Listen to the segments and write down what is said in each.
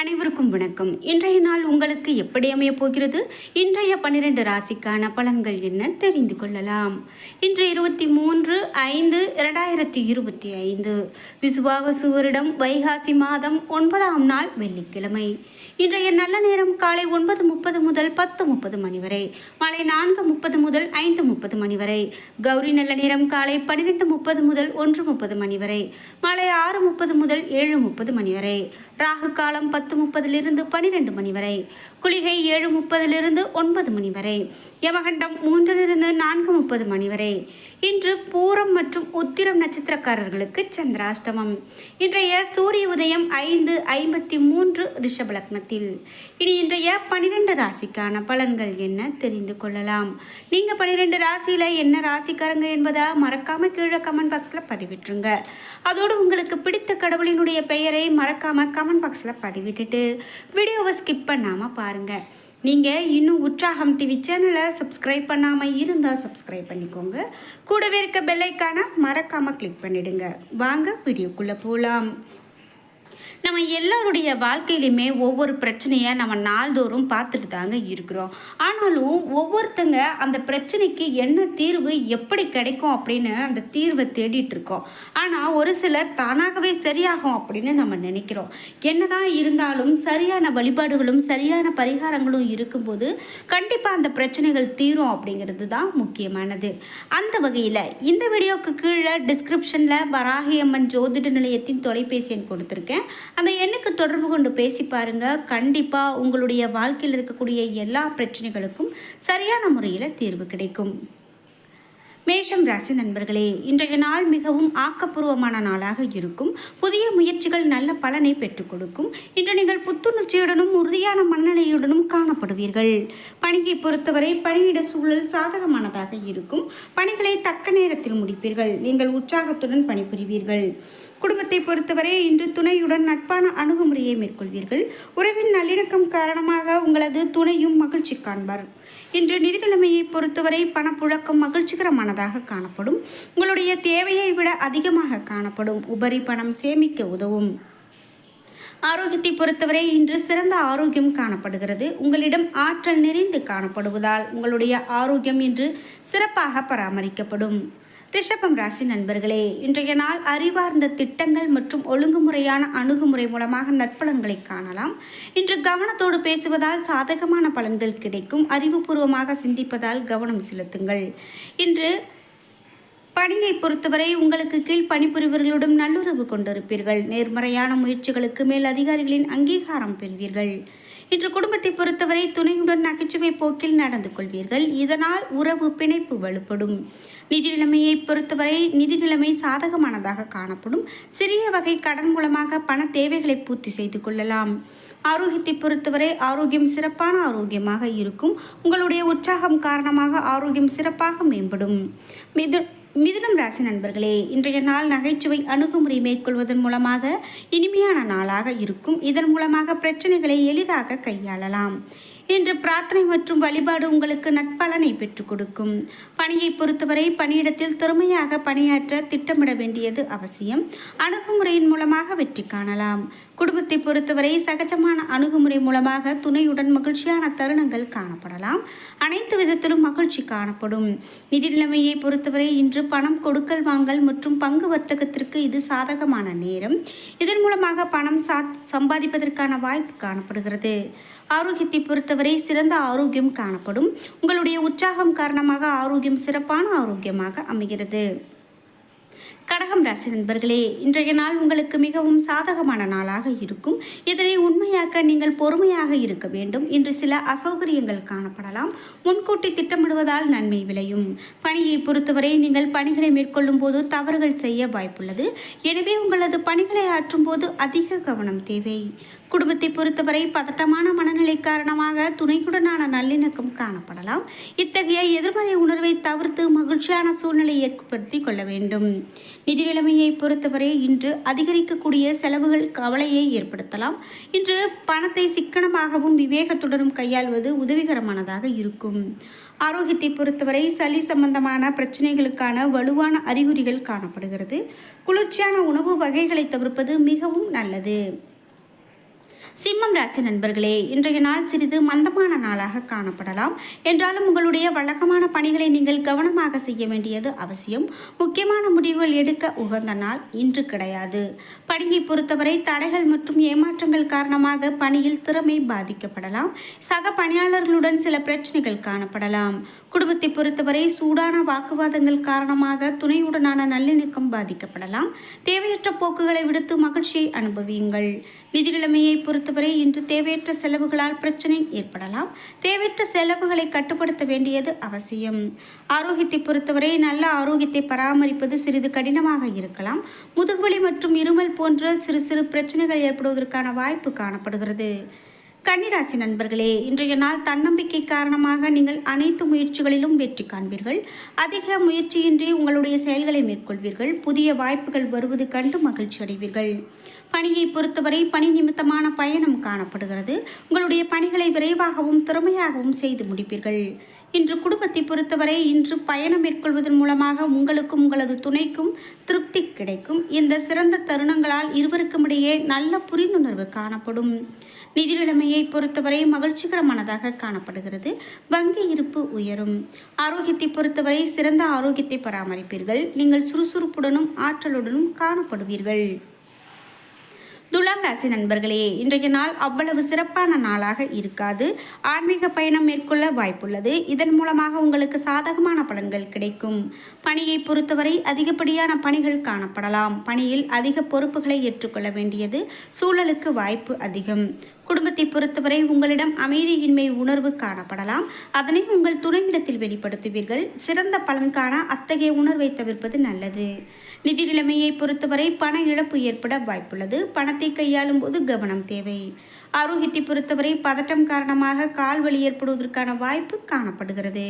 அனைவருக்கும் வணக்கம். இன்றைய நாள் உங்களுக்கு எப்படி அமையப் போகிறது? இன்றைய பன்னிரண்டு ராசிக்கான பலன்கள் என்ன? தெரிந்து கொள்ளலாம். இன்று இருபத்தி மூன்று ஐந்து இரண்டாயிரத்தி இருபத்தி ஐந்து. விசுவாவசு வருடம் வைகாசி மாதம் ஒன்பதாம் நாள் வெள்ளிக்கிழமை. இன்றைய நல்ல நேரம் காலை ஒன்பது முப்பது முதல் பத்து முப்பது மணி வரை. மாலை நான்கு முப்பது முதல் ஐந்து முப்பது மணி வரை. கௌரி நல்ல நேரம் காலை பன்னிரெண்டு முப்பது முதல் ஒன்று முப்பது மணி வரை. மாலை ஆறு முப்பது முதல் ஏழு முப்பது மணி வரை. ராகு காலம் பத்து முப்பதிலிருந்து பனிரெண்டு மணி வரை குளிகை ஏழு முப்பதிலிருந்து ஒன்பது மணி வரை யமகண்டம் மூன்றிலிருந்து நான்கு முப்பது மணி வரை. இன்று பூரம் மற்றும் உத்திரம் நட்சத்திரக்காரர்களுக்கு சந்திராஷ்டமம். இன்றைய சூரிய உதயம் ஐந்து ஐம்பத்தி மூன்று ரிஷப லக்னத்தில். இனி இன்றைய பனிரெண்டு ராசிக்கான பலன்கள் என்ன தெரிந்து கொள்ளலாம். நீங்கள் பனிரெண்டு ராசியில் என்ன ராசிக்காரங்க என்பதை மறக்காம கீழே கமெண்ட் பாக்ஸில் பதிவிட்டுருங்க. அதோடு உங்களுக்கு பிடித்த கடவுளினுடைய பெயரை மறக்காம கமெண்ட் பாக்ஸில் பதிவிட்டுட்டு வீடியோவை ஸ்கிப் பண்ணாமல் பாருங்கள் நீங்கள் இன்னும் உற்சாகம் டிவி சேனலை சப்ஸ்கிரைப் பண்ணாமல் இருந்தால் சப்ஸ்கிரைப் பண்ணிக்கோங்க. கூடவே இருக்க பெல்லைக்கான மறக்காமல் கிளிக் பண்ணிவிடுங்க வாங்க வீடியோக்குள்ளே போகலாம் நம்ம எல்லாருடைய வாழ்க்கையிலையுமே ஒவ்வொரு பிரச்சனையை நம்ம நாள்தோறும் பார்த்துட்டு தாங்க இருக்கிறோம். ஆனாலும் ஒவ்வொருத்தங்க அந்த பிரச்சனைக்கு என்ன தீர்வு எப்படி கிடைக்கும் அப்படின்னு அந்த தீர்வை தேடிட்டு இருக்கோம். ஆனால் ஒரு சிலர் தானாகவே சரியாகும் அப்படின்னு நம்ம நினைக்கிறோம். என்னதான் இருந்தாலும் சரியான வழிபாடுகளும் சரியான பரிகாரங்களும் இருக்கும்போது கண்டிப்பாக அந்த பிரச்சனைகள் தீரும் அப்படிங்கிறது தான் முக்கியமானது. அந்த வகையில் இந்த வீடியோவுக்கு கீழே டிஸ்கிரிப்ஷனில் வராகியம்மன் ஜோதிட நிலையத்தின் தொலைபேசி எண் கொடுத்துருக்கேன். அந்த எண்ணுக்கு தொடர்பு கொண்டு பேசி பாருங்க. கண்டிப்பாக உங்களுடைய வாழ்க்கையில் இருக்கக்கூடிய எல்லா பிரச்சனைகளுக்கும் சரியான முறையில் தீர்வு கிடைக்கும். மேஷம் ராசி நண்பர்களே இன்றைய நாள் மிகவும் ஆக்கப்பூர்வமான நாளாக இருக்கும். புதிய முயற்சிகள் நல்ல பலனை பெற்றுக் கொடுக்கும். இன்று நீங்கள் புத்துணர்ச்சியுடனும் உறுதியான மனநிலையுடனும் காணப்படுவீர்கள். பணியை பொறுத்தவரை பணியிட சூழல் சாதகமானதாக இருக்கும். பணிகளை தக்க நேரத்தில் முடிப்பீர்கள். நீங்கள் உற்சாகத்துடன் பணிபுரிவீர்கள். குடும்பத்தை பொறுத்தவரை இன்று துணையுடன் நட்பான அணுகுமுறையை மேற்கொள்வீர்கள். உறவின் நல்லிணக்கம் காரணமாக உங்களது துணையும் மகிழ்ச்சி காண்பார். இன்று நிதி நிலைமையை பொறுத்தவரை பணப்புழக்கம் மகிழ்ச்சிகரமானதாக காணப்படும். உங்களுடைய தேவையை விட அதிகமாக காணப்படும். உபரி பணம் சேமிக்க உதவும். ஆரோக்கியத்தை பொறுத்தவரை இன்று சிறந்த ஆரோக்கியம் காணப்படுகிறது. உங்களிடம் ஆற்றல் நிறைந்து காணப்படுவதால் உங்களுடைய ஆரோக்கியம் இன்று சிறப்பாக பராமரிக்கப்படும். ரிஷபம் ராசி நண்பர்களே இன்றைய நாள் அறிவார்ந்த திட்டங்கள் மற்றும் ஒழுங்குமுறையான அணுகுமுறை மூலமாக நற்பலன்களை காணலாம். இன்று கவனத்தோடு பேசுவதால் சாதகமான பலன்கள் கிடைக்கும். அறிவுபூர்வமாக சிந்திப்பதால் கவனம் செலுத்துங்கள். இன்று பணியை பொறுத்தவரை உங்களுக்கு கீழ் பணிபுரிவர்களுடன் நல்லுறவு கொண்டிருப்பீர்கள். நேர்மறையான முயற்சிகளுக்கு மேல் அதிகாரிகளின் அங்கீகாரம் பெறுவீர்கள். இன்று குடும்பத்தை பொறுத்தவரை துணையுடன் நகைச்சுவை போக்கில் நடந்து கொள்வீர்கள். இதனால் உறவு பிணைப்பு வலுப்படும். நிதி நிலைமையை பொறுத்தவரை நிதி நிலைமை சாதகமானதாக காணப்படும். சிறிய வகை கடன் மூலமாக பண தேவைகளை பூர்த்தி செய்து கொள்ளலாம். ஆரோக்கியத்தை பொறுத்தவரை ஆரோக்கியம் சிறப்பான ஆரோக்கியமாக இருக்கும். உங்களுடைய உற்சாகம் காரணமாக ஆரோக்கியம் சிறப்பாக மேம்படும். மிது மிதுனம் ராசி நண்பர்களே இன்றைய நாள் நகைச்சுவை அணுகுமுறை மேற்கொள்வதன் மூலமாக இனிமையான நாளாக இருக்கும். இதன் மூலமாக பிரச்சனைகளை எளிதாக கையாளலாம். இன்று பிரார்த்தனை மற்றும் வழிபாடு உங்களுக்கு நட்பலனை பெற்றுக் கொடுக்கும். பணியை பொறுத்தவரை பணியிடத்தில் திறமையாக பணியாற்ற திட்டமிட வேண்டியது அவசியம். அணுகுமுறையின் மூலமாக வெற்றி காணலாம். குடும்பத்தை பொறுத்தவரை சகஜமான அணுகுமுறை மூலமாக துணையுடன் மகிழ்ச்சியான தருணங்கள் காணப்படலாம். அனைத்து விதத்திலும் மகிழ்ச்சி காணப்படும். நிதி நிலைமையை பொறுத்தவரை இன்று பணம் கொடுக்கல் வாங்கல் மற்றும் பங்கு வர்த்தகத்திற்கு இது சாதகமான நேரம். இதன் மூலமாக பணம் சா சம்பாதிப்பதற்கான வாய்ப்பு காணப்படுகிறது. ஆரோக்கியத்தை பொறுத்தவரை சிறந்த ஆரோக்கியம் காணப்படும். உங்களுடைய உற்சாகம் காரணமாக ஆரோக்கியம் சிறப்பான ஆரோக்கியமாக அமைகிறது. கடகம் ராசி நண்பர்களே இன்றைய நாள் உங்களுக்கு மிகவும் சாதகமான நாளாக இருக்கும். இதனை உண்மையாக்க நீங்கள் பொறுமையாக இருக்க வேண்டும். இன்று சில அசௌகரியங்கள் காணப்படலாம். முன்கூட்டி திட்டமிடுவதால் நன்மை விளையும். பணியை பொறுத்தவரை நீங்கள் பணிகளை மேற்கொள்ளும் போது தவறுகள் செய்ய வாய்ப்புள்ளது. எனவே உங்களது பணிகளை ஆற்றும் போது அதிக கவனம் தேவை. குடும்பத்தை பொறுத்தவரை பதட்டமான மனநிலை காரணமாக துணையுடனான நல்லிணக்கம் காணப்படலாம். இத்தகைய எதிர்மறை உணர்வை தவிர்த்து மகிழ்ச்சியான சூழ்நிலை ஏற்படுத்தி கொள்ள வேண்டும். நிதி நிலைமையை பொறுத்தவரை இன்று அதிகரிக்கக்கூடிய செலவுகள் கவலையை ஏற்படுத்தலாம். இன்று பணத்தை சிக்கனமாகவும் விவேகத்துடனும் கையாள்வது உதவிகரமானதாக இருக்கும். ஆரோக்கியத்தை பொறுத்தவரை சளி சம்பந்தமான பிரச்சனைகளுக்கான வலுவான அறிகுறிகள் காணப்படுகிறது. குளிர்ச்சியான உணவு வகைகளை தவிர்ப்பது மிகவும் நல்லது. சிம்மம் ராசி நண்பர்களே இன்றைய நாள் சிறிது மந்தமான நாளாக காணப்படலாம். என்றாலும் உங்களுடைய வழக்கமான பணிகளை நீங்கள் கவனமாக செய்ய வேண்டியது அவசியம். முக்கியமான முடிவுகள் எடுக்க உகந்த நாள் இன்று கிடையாது. பணியை பொறுத்தவரை தடைகள் மற்றும் ஏமாற்றங்கள் காரணமாக பணியில் திறமை பாதிக்கப்படலாம். சக பணியாளர்களுடன் சில பிரச்சனைகள் காணப்படலாம். குடும்பத்தை பொறுத்தவரை சூடான வாக்குவாதங்கள் காரணமாக துணையுடனான நல்லிணக்கம் பாதிக்கப்படலாம். தேவையற்ற போக்குகளை விடுத்து மகிழ்ச்சியை அனுபவியுங்கள். நிதி நிலைமையை பொறுத்தவரை இன்று தேவையற்ற செலவுகளால் பிரச்சனை ஏற்படலாம். தேவையற்ற செலவுகளை கட்டுப்படுத்த வேண்டியது அவசியம். ஆரோக்கியத்தை பொறுத்தவரை நல்ல ஆரோக்கியத்தை பராமரிப்பது சிறிது கடினமாக இருக்கலாம். முதுகுவலி மற்றும் இருமல் போன்ற சிறு சிறு பிரச்சனைகள் ஏற்படுவதற்கான வாய்ப்பு காணப்படுகிறது. கன்னிராசி நண்பர்களே இன்றைய நாள் தன்னம்பிக்கை காரணமாக நீங்கள் அனைத்து முயற்சிகளிலும் வெற்றி காண்பீர்கள். அதிக முயற்சியின்றி உங்களுடைய செயல்களை மேற்கொள்வீர்கள். புதிய வாய்ப்புகள் வருவது கண்டு மகிழ்ச்சி அடைவீர்கள். பணியை பொறுத்தவரை பணி நிமித்தமான பயணம் காணப்படுகிறது. உங்களுடைய பணிகளை விரைவாகவும் திறமையாகவும் செய்து முடிப்பீர்கள். இன்று குடும்பத்தை பொறுத்தவரை இன்று பயணம் மேற்கொள்வதன் மூலமாக உங்களுக்கும் உங்களது துணைக்கும் திருப்தி கிடைக்கும். இந்த சிறந்த தருணங்களால் இருவருக்கும் இடையே நல்ல புரிந்துணர்வு காணப்படும். நிதி நிலைமையை பொறுத்தவரை மகிழ்ச்சிகரமானதாக காணப்படுகிறது. வங்கி இருப்பு உயரும். ஆரோக்கியத்தை பொறுத்தவரை சிறந்த ஆரோக்கியத்தை பராமரிப்பீர்கள். நீங்கள் சுறுசுறுப்புடனும் ஆற்றலுடனும் காணப்படுவீர்கள். துலாம் ராசி நண்பர்களே இன்றைய நாள் அவ்வளவு சிறப்பான நாளாக இருக்காது. ஆன்மீக பயணம் மேற்கொள்ள வாய்ப்புள்ளது. இதன் மூலமாக உங்களுக்கு சாதகமான பலன்கள் கிடைக்கும். பணியை பொறுத்தவரை அதிகப்படியான பணிகள் காணப்படலாம். பணியில் அதிக பொறுப்புகளை ஏற்றுக்கொள்ள வேண்டியது சூழலுக்கு வாய்ப்பு அதிகம். குடும்பத்தை பொறுத்தவரை உங்களிடம் அமைதியின்மை உணர்வு காணப்படலாம். அதனை உங்கள் துணையிடத்தில் வெளிப்படுத்துவீர்கள். சிறந்த பலன் காண அத்தகைய உணர்வை தவிர்ப்பது நல்லது. நிதி நிலைமையை பொறுத்தவரை பண இழப்பு ஏற்பட வாய்ப்புள்ளது. பணத்தை கையாளும் போது கவனம் தேவை. ஆரோக்கியத்தை பொறுத்தவரை பதட்டம் காரணமாக கால் வலி ஏற்படுவதற்கான வாய்ப்பு காணப்படுகிறது.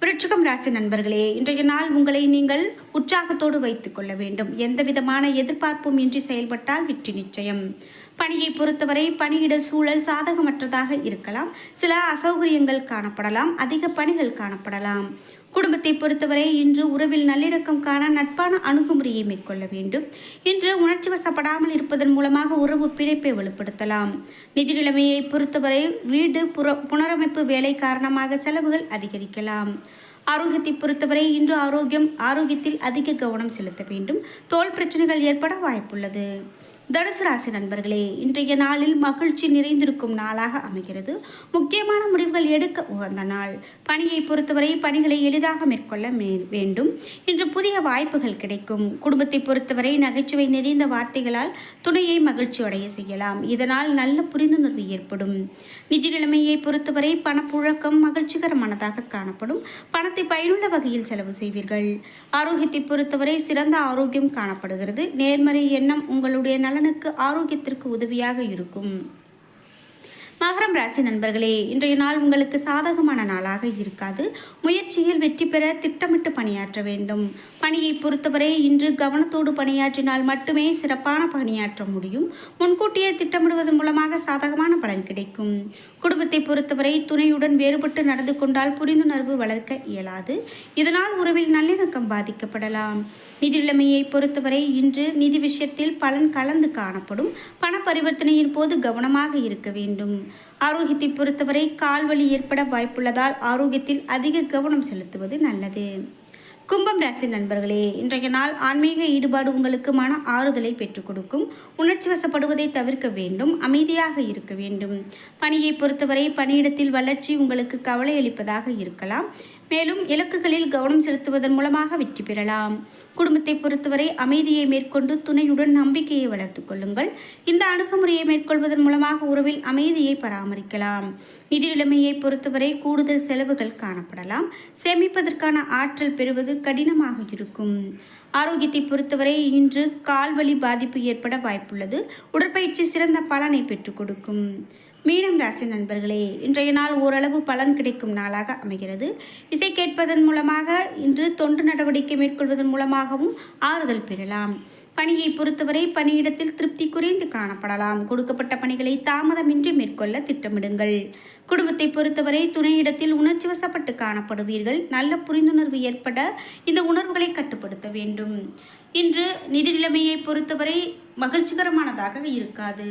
விருட்சிகம் ராசி நண்பர்களே இன்றைய நாள் உங்களை நீங்கள் உற்சாகத்தோடு வைத்துக் கொள்ள வேண்டும். எந்த விதமான எதிர்பார்ப்பும் இன்றி செயல்பட்டால் வெற்றி நிச்சயம். பணியை பொறுத்தவரை பணியிட சூழல் சாதகமற்றதாக இருக்கலாம். சில அசௌகரியங்கள் காணப்படலாம். அதிக பணிகள் காணப்படலாம். குடும்பத்தை பொறுத்தவரை இன்று உறவில் நல்லிணக்கம் காண நட்பான அணுகுமுறையை மேற்கொள்ள வேண்டும். இன்று உணர்ச்சி வசப்படாமல் இருப்பதன் மூலமாக உறவு பிணைப்பை வலுப்படுத்தலாம். நிதி நிலைமையை பொறுத்தவரை வீடு புற புனரமைப்பு வேலை காரணமாக செலவுகள் அதிகரிக்கலாம். ஆரோக்கியத்தை பொறுத்தவரை இன்று ஆரோக்கியம் ஆரோக்கியத்தில் அதிக கவனம் செலுத்த வேண்டும். தோல் பிரச்சனைகள் ஏற்பட வாய்ப்புள்ளது. தனுசு ராசி நண்பர்களே இன்றைய நாளில் மகிழ்ச்சி நிறைந்திருக்கும் நாளாக அமைகிறது. முக்கியமான முடிவுகள் எடுக்க உகந்த நாள். பணியை பொறுத்தவரை பணிகளை எளிதாக மேற்கொள்ள வேண்டும். இன்று புதிய வாய்ப்புகள் கிடைக்கும். குடும்பத்தை பொறுத்தவரை நகைச்சுவை நிறைந்த வார்த்தைகளால் துணையை மகிழ்ச்சி அடைய செய்யலாம். இதனால் நல்ல புரிந்துணர்வு ஏற்படும். நிதி நிலைமையை பொறுத்தவரை பணப்புழக்கம் மகிழ்ச்சிகரமானதாக காணப்படும். பணத்தை பயனுள்ள வகையில் செலவு செய்வீர்கள். ஆரோக்கியத்தை பொறுத்தவரை சிறந்த ஆரோக்கியம் காணப்படுகிறது. நேர்மறை எண்ணம் உங்களுடைய நலனுக்கு ஆரோக்கியத்திற்கு உதவியாக இருக்கும். மகரம் ராசி நண்பர்களே இன்றைய நாள் உங்களுக்கு சாதகமான நாளாக இருக்காது. முயற்சியில் வெற்றி பெற திட்டமிட்டு பணியாற்ற வேண்டும். பணியை பொறுத்தவரை இன்று கவனத்தோடு பணியாற்றினால் மட்டுமே சிறப்பான பணியாற்ற முடியும். முன்கூட்டியே திட்டமிடுவதன் மூலமாக சாதகமான பலன் கிடைக்கும். குடும்பத்தை பொறுத்தவரை துணையுடன் வேறுபட்டு நடந்து கொண்டால் புரிந்துணர்வு வளர்க்க இயலாது. இதனால் உறவில் நல்லிணக்கம் பாதிக்கப்படலாம். நிதி பொறுத்தவரை இன்று நிதி விஷயத்தில் பலன் கலந்து காணப்படும் பண பரிவர்த்தனையின் போது கவனமாக இருக்க வேண்டும். ஆரோக்கியத்தை பொறுத்தவரை கால்வலி ஏற்பட வாய்ப்புள்ளதால் ஆரோக்கியத்தில் அதிக கவனம் செலுத்துவது நல்லது. கும்பம் ராசி நண்பர்களே இன்றைய நாள் ஆன்மீக ஈடுபாடு உங்களுக்கு மன ஆறுதலை பெற்றுக் கொடுக்கும். உணர்ச்சி வசப்படுவதை தவிர்க்க வேண்டும் அமைதியாக இருக்க வேண்டும். பணியை பொறுத்தவரை பணியிடத்தில் வளர்ச்சி உங்களுக்கு கவலை அளிப்பதாக இருக்கலாம். மேலும் இலக்குகளில் கவனம் செலுத்துவதன் மூலமாக வெற்றி பெறலாம். குடும்பத்தை பொறுத்தவரை அமைதியை மேற்கொண்டு துணையுடன் நம்பிக்கையை வளர்த்து கொள்ளுங்கள். இந்த அணுகுமுறையை மேற்கொள்வதன் மூலமாக உறவில் அமைதியை பராமரிக்கலாம். நிதி நிலைமையை பொறுத்தவரை கூடுதல் செலவுகள் காணப்படலாம். சேமிப்பதற்கான ஆற்றல் பெறுவது கடினமாக இருக்கும். ஆரோக்கியத்தை பொறுத்தவரை இன்று கால்வழி பாதிப்பு ஏற்பட வாய்ப்புள்ளது. உடற்பயிற்சி சிறந்த பலனை பெற்றுக் கொடுக்கும். மீனம் ராசி நண்பர்களே இன்றைய நாள் ஓரளவு பலன் கிடைக்கும் நாளாக அமைகிறது. இசை கேட்பதன் மூலமாக இன்று தொண்டு நடவடிக்கை மேற்கொள்வதன் மூலமாகவும் ஆறுதல் பெறலாம். பணியை பொறுத்தவரை பணியிடத்தில் திருப்தி குறைந்து காணப்படலாம். கொடுக்கப்பட்ட பணிகளை தாமதமின்றி மேற்கொள்ள திட்டமிடுங்கள். குடும்பத்தை பொறுத்தவரை துணையிடத்தில் உணர்ச்சி வசப்பட்டு காணப்படுவீர்கள். நல்ல புரிந்துணர்வு ஏற்பட இந்த உணர்வுகளை கட்டுப்படுத்த வேண்டும். இன்று நிதி நிலைமையை பொறுத்தவரை மகிழ்ச்சிகரமானதாக இருக்காது.